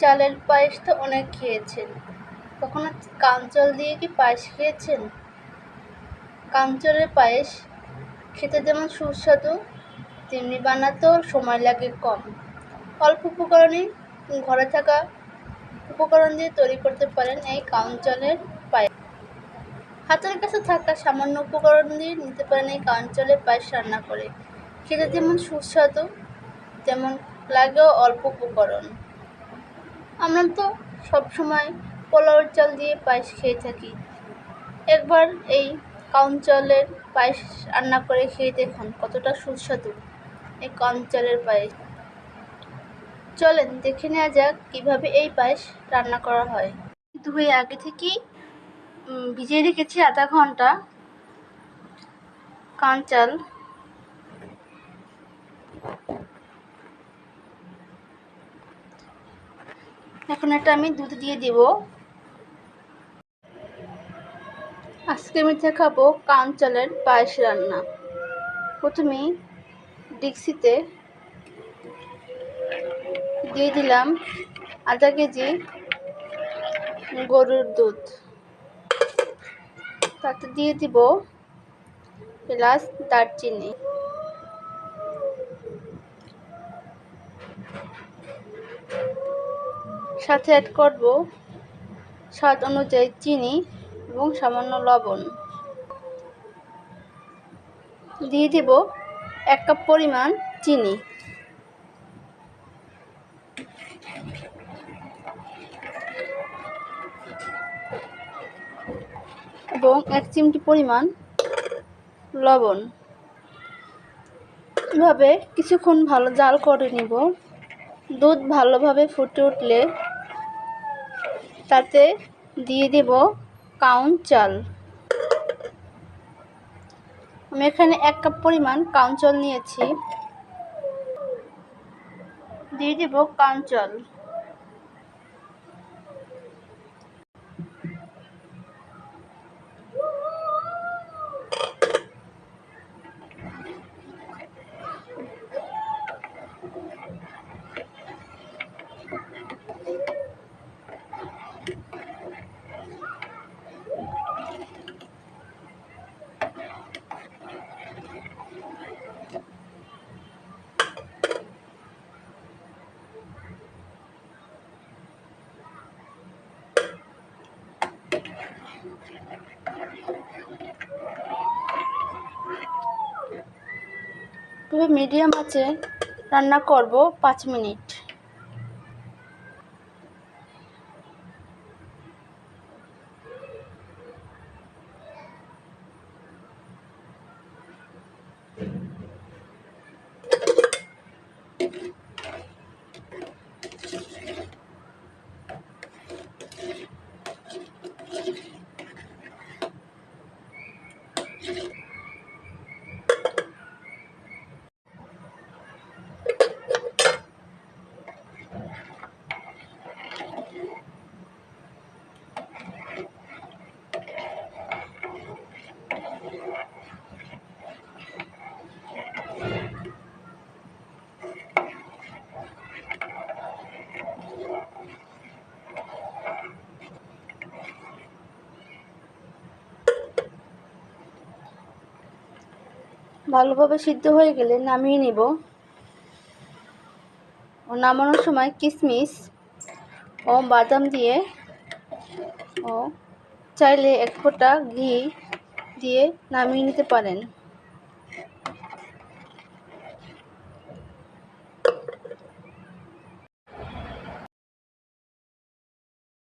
চালের পায়েস তো অনেক খেয়েছেন। কখনো কাঞ্চল দিয়ে কি পায়েস খেয়েছেন? কাঞ্চলের পায়েস খেতে যেমন সুস্বাদু, তেমনি বানাতেও সময় লাগে কম। অল্প উপকরণে ঘরে থাকা উপকরণ দিয়ে তৈরি করতে পারেন এই কাঞ্চলের পায়েস। হাতের কাছে থাকা সামান্য উপকরণ দিয়ে নিতে পারেন এই কাঞ্চলের পায়েস রান্না করে। খেতে যেমন সুস্বাদু, তেমন লাগেও অল্প উপকরণ। আমরা তো সবসময় পোলাওর চাল দিয়ে পায়েস খেয়ে থাকি। একবার এই কাউঞ্চলের পায়েস রান্না করে খেয়ে দেখুন কতটা সুস্বাদু এই কাউঞ্চলের পায়েস। চলেন দেখে নেওয়া যাক কীভাবে এই পায়েস রান্না করা হয়। ধুয়ে আগে থেকেই ভিজিয়ে রেখেছি আধা ঘণ্টা। কাঁচাল এখন এটা আমি দুধ দিয়ে দিব। আজকে আমি দেখাবো কাঞ্চলের পায়েস রান্না। প্রথমেই ডিক্সিতে দিয়ে দিলাম আধা কেজি গরুর দুধ। তাতে দিয়ে দিব প্লাস দারচিনি। সাথে অ্যাড করব স্বাদ অনুযায়ী চিনি এবং সামান্য লবণ। দিয়ে দিব এক কাপ পরিমাণ চিনি। এবং এক চিমটি পরিমাণ লবণ। এভাবে কিছুক্ষণ ভালো জাল করে নিব। দুধ ভালোভাবে ফুটে উঠলে তাতে দিয়ে দেব কাউন চাল। আমি এখানে এক কাপ পরিমাণ কাউন চাল নিয়েছি। দিয়ে দেব কাউন চাল। তবে মিডিয়াম আছে। রান্না করব পাঁচ মিনিট। ভালোভাবে সিদ্ধ হয়ে গেলে নামিয়ে নেব। ও নামানোর সময় কিশমিশ ও বাদাম দিয়ে ও চাইলে এক ফোঁটা ঘি দিয়ে নামিয়ে নিতে পারেন।